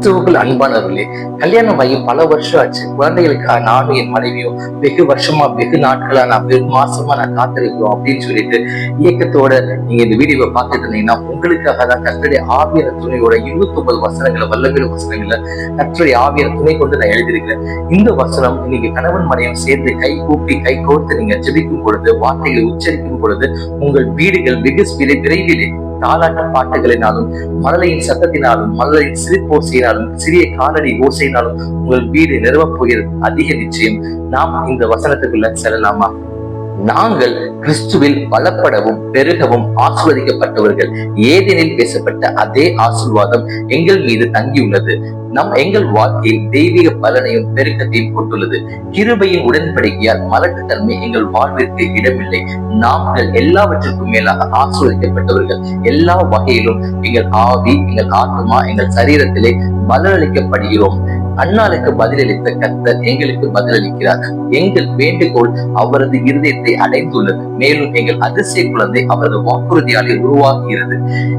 கிறிஸ்துவுக்குள் அன்பானவர்களே கல்யாணம் ஆகி பல வருஷம் ஆச்சு. குழந்தைகளுக்காக நானும் என் மனைவியும் வெகு வருஷமா வெகு நாட்களா நான் வெகு மாசமா நான் காத்திருக்கிறோம் அப்படின்னு சொல்லிட்டு இயக்கத்தோட நீங்க இந்த வீடியோவை பார்த்துட்டு இருந்தீங்கன்னா உங்களுக்காக தான் கத்தடி ஆவியர துணையோட இருபத்தி ஒன்பது வசனங்களை வல்லவில வசனங்களை கத்தடி ஆவியர துணை கொண்டு நான் எழுதியிருக்கிறேன். இந்த வசனம் நீங்க கணவன் மனையும் சேர்ந்து கை கூப்பி கை கோர்த்து நீங்க ஜெபிக்கும் பொழுது வார்த்தைகளை உச்சரிக்கும் பொழுது உங்கள் வீடுகள் வெகு விரைவிலே தாலாட்ட பாட்டுகளினாலும் மழலையின் சத்தத்தினாலும் மழலையின் சிரிப்போசையினாலும் சிறிய காலடி ஓசையினாலும் உங்கள் வீடு நிறுவப் போகிறது அதிக நிச்சயம். நாம் இந்த வசனத்துக்குள்ள செல்லலாமா? நாங்கள் கிறிஸ்துவில் பலப்படவும் பெருகவும் ஆசிர்வதிக்கப்பட்டவர்கள். ஏதெனில் பேசப்பட்ட அதே ஆசீர்வாதம் எங்கள் மீது தங்கியுள்ளது. நம் எங்கள் வாழ்க்கையில் தெய்வீக பலனையும் பெருக்கத்தையும் கொண்டுள்ளது. கிருபையின் உடன்படிக்கையால் மலட்டுத்தன்மை எங்கள் வாழ்விற்கு இடமில்லை. நாங்கள் எல்லாவற்றிற்கும் மேலாக ஆசிர்வதிக்கப்பட்டவர்கள். எல்லா வகையிலும் எங்கள் ஆவி எங்கள் ஆத்மா எங்கள் சரீரத்திலே பலனளிக்கப்படுகிறோம். அண்ணாளுக்கு பதிலளித்த கத்தர் எங்களுக்கு பதிலளிக்கிறார். எங்கள் வேண்டுகோள் அவரது இருதயத்தை அடைந்துள்ளது. மேலும் எங்கள் அதிசய குழந்தை அவரது வாக்குறுதியாலே உருவாகிறது.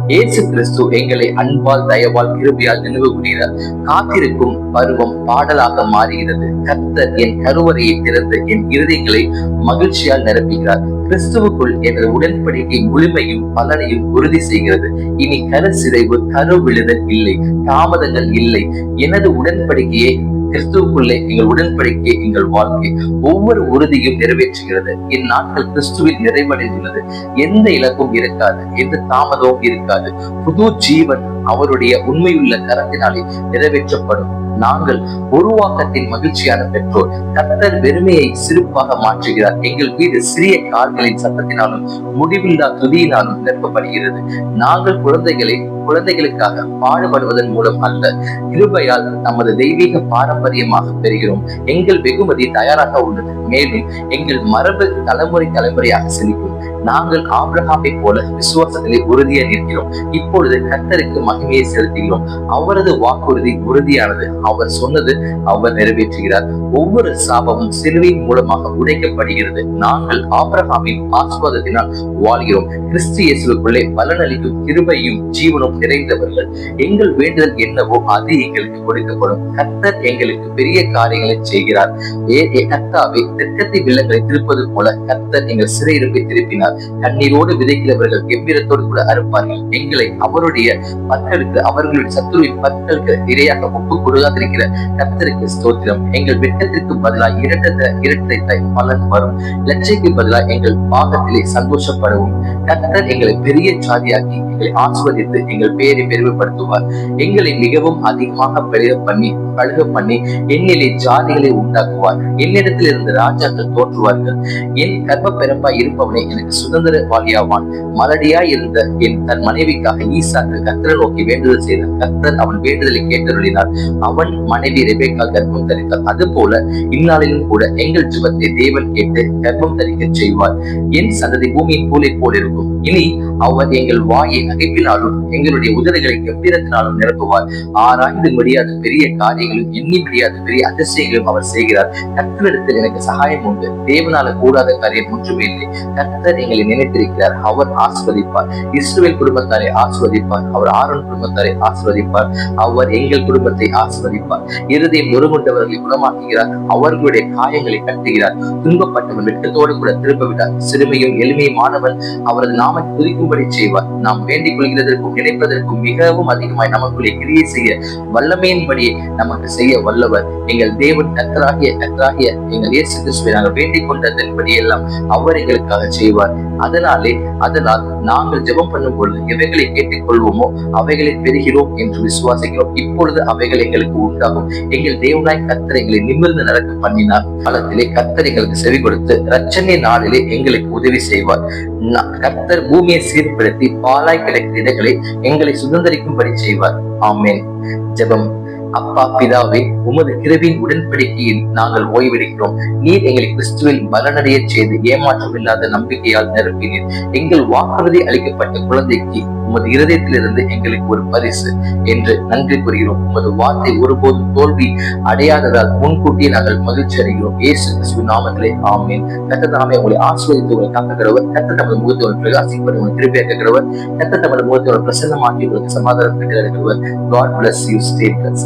இயேசு கிறிஸ்து எங்களை அன்பால் தயவால் கிருபியால் நினைவு கூறுகிறார் காத்திருக்கும் பருவம் பாடலாக மாறுகிறது. கத்தர் என் கருவறையை திறந்து என் இருதயங்களை மகிழ்ச்சியால் நிரப்புகிறார். கிறிஸ்துவுக்குள் எனது உடன்படிக்கை முழுமையும் பலனையும் உறுதி செய்கிறது. இனி கரு சிதைவு கரு விழுதல் இல்லை தாமதங்கள் இல்லை. எனது உடன்படிக்கை உடன்படிக்கையை கிறிஸ்துவுக்குள்ளே எங்கள் உடன்படிக்கை எங்கள் வாழ்க்கை ஒவ்வொரு உறுதியும் நிறைவேற்றுகிறது. இந்நாட்கள் கிறிஸ்துவில் நிறைவடைந்துள்ளது. எந்த இலக்கும் இருக்காது எந்த தாமதமும் இருக்காது. புது ஜீவன் அவருடைய உண்மையுள்ள கரத்தினாலே நிறைவேற்றப்படும். நாங்கள் உருவாக்கத்தின் மகிழ்ச்சியான பெற்றோர். கர்த்தர் வெறுமையை சிறப்பாக மாற்றுகிறார். எங்கள் வீடு சிறிய கால்களின் சத்தத்தினாலும் முடிவில்லா துதியினாலும் நிரப்பப்படுகிறது. நாங்கள் குழந்தைகளை குழந்தைகளுக்காக பாடுபடுவதன் மூலம் அல்ல கிருபையால் நமது தெய்வீக பாரம்பரியமாக பெறுகிறோம். எங்கள் வெகுமதி தயாராக உள்ளது. மேலும் எங்கள் மரபு தலைமுறை தலைமுறையாக செழிக்கும். நாங்கள் ஆப்ரஹாமை போல விசுவாசத்திலே உறுதியாக நிற்கிறோம். இப்பொழுது கர்த்தருக்கு மகிமையை செலுத்துகிறோம். அவரது வாக்குறுதி உறுதியானது. அவர் சொன்னது அவர் நிறைவேற்றுகிறார். ஒவ்வொரு சாபமும் சிலுவையின் மூலமாக உடைக்கப்படுகிறது. நாங்கள் ஆபிரகாமின் ஆஸ்வாதத்தினால் வாழ்கிறோம். கிறிஸ்து இயேசுக்குள்ளே பலனளிக்கும் கிருபையும் ஜீவனும் நிறைந்தவர்கள். எங்கள் வேண்டுதல் என்னவோ அது எங்களுக்கு கொடுக்கப்படும். கத்தர் எங்களுக்கு பெரிய காரியங்களை செய்கிறார். ஏ ஏ தெற்கத்தை வில்லங்களை திருப்பது போல கத்தர் எங்கள் சிறையிருப்பை திருப்பினார். கண்ணீரோடு விதைக்கிறவர்கள் எவ்விரத்தோடு கூட அறுப்பார்கள். எங்களை அவருடைய மக்களுக்கு அவர்களுடைய சத்துருவின் மக்களுக்கு இரையாக ஒப்பு கொடுக்காதிருக்கிற கர்த்தருக்கு ஸ்தோத்திரம். எங்கள் வெட்டத்திற்கு பதிலாக இரட்டத இரட்டை தாய் பலன் வரும். லட்சைக்கு பதிலாக எங்கள் பாகத்திலே சந்தோஷப்படவும். கத்தர் எங்களை பெரிய சாதியாக்கி எங்களை ஆஸ்வதித்து எங்கள் பெயரை பெருமைப்படுத்துவார். எங்களை மிகவும் அதிகமாக பெருக பண்ணி பழுக பண்ணி என்னிலே ஜாதிகளை உண்டாக்குவார். என்னிடத்தில் இருந்து ராஜாக்கள் தோற்றுவார்கள். என் கர்ப்ப பெரும்பா இருப்பவனே எனக்கு சுதந்திர வாலியாவான் மலடியா இருந்த என் தன் மனைவிக்காக ஈசாக்கு கர்த்தரை நோக்கி வேண்டுதல் செய்தான் கத்தர் அவன் வேண்டுதலை கேட்டருளினார். அவன் மனைவி ரெபேக்கா கர்ப்பம் தரித்தார் அது போல இந்நாளிலும் கூட எங்கள் ஜுபத்தை தேவன் கேட்டு கர்ப்பம் தரிக்க செய்வார். என் சந்ததி பூமியின் போலை போல் இருக்கும். இனி அவர் எங்கள் வாயை அகைப்பினாலும் எங்களுடைய உதடுகளை கம்பீரத்தினாலும் நிரப்புவார். ஆராய்ந்து முடியாத பெரிய காரியங்களும் எண்ணி முடியாத பெரிய அதிசயங்களும் அவர் செய்கிறார். கர்த்தரிடத்தில் எனக்கு சகாயம் உண்டு. தேவனால கூடாத காரியம் ஒன்றுமே இல்லை. கர்த்தர் எங்களை நினைத்திருக்கிறார். அவர் ஆஸ்வதிப்பார் இஸ்ரேல் குடும்பத்தாரை ஆஸ்வதிப்பார் அவர் ஆரோன் குடும்பத்தாரை ஆஸ்வதிப்பார் அவர் எங்கள் குடும்பத்தை ஆஸ்வதிப்பார் இருதயம் நொறுமுண்டவர்களை குணமாக்குகிறார். அவர்களுடைய காயங்களை கட்டுகிறார். துன்பப்பட்டவன் வெட்டத்தோடு கூட திரும்ப விடார் சிறுமையும் எளிமையுமானவன் அவரது நாம துதிக்கும்படி செய்வார். நாம் வேண்டிக் கொள்கிறதற்கும் நினைப்பதற்கும் மிகவும் அதிகமாய் நமக்குள்ளே கிரியை செய்ய வல்லமையின்படியே நமக்கு செய்ய வல்லவர். எங்கள் தேவன் கத்தராகிய கத்தராகிய எங்கள் இயேசு கிறிஸ்துவை நாங்கள் வேண்டிக் கொண்டதன்படி எல்லாம் அவர் எங்களுக்காக செய்வார். அதனாலே அதனால் நாங்கள் ஜெபம் பண்ணும் பொழுது எவைகளை கேட்டுக் கொள்வோமோ அவைகளை பெறுகிறோம் என்று விசுவாசிக்கிறோம். இப்பொழுது அவைகள் எங்களுக்கு உண்டாகும். எங்கள் தேவனாய் கத்தர் எங்களை நிமிர்ந்து நடக்க பண்ணினார். காலத்திலே கத்தர் எங்களுக்கு செவி கொடுத்து ரச்சனை நாளிலே எங்களுக்கு உதவி செய்வார். கத்தர் பூமியை சீர்படுத்தி பாலாய் கிடைக்கிற இடங்களை எங்களை சுதந்திரிக்கும்படி செய்வார். ஆமேன். ஜெபம். அப்பா பிதாவே உமது கிருவின் உடன்படிக்கையில் நாங்கள் ஓய்வெடுக்கிறோம். நீர் எங்களை கிறிஸ்துவில் பலனடைய செய்து ஏமாற்றம் இல்லாத நம்பிக்கையால் நிரப்பினீர். எங்கள் வாக்குறுதி அளிக்கப்பட்ட குழந்தைக்கு உமது இருதயத்திலிருந்து எங்களுக்கு ஒரு பரிசு என்று நன்றி கூறுகிறோம். உமது வார்த்தை ஒருபோதும் தோல்வி அடையாததால் முன்கூட்டியே நாங்கள் மகிழ்ச்சி அடைகிறோம். இயேசு கிறிஸ்துவின் நாமத்திலே ஆமேன். கத்த நாமே உங்களை ஆசிரியத்து உங்களை காக்கிறவர் கத்த தமது முகத்தை உங்களை பிரகாசிப்பது உங்களை திருப்பி கேட்கிறவர். கத்த தமது முகத்தை உங்களை பிரசன்னமாக்கி உங்களுக்கு சமாதானம் பெற்று God bless you stay bless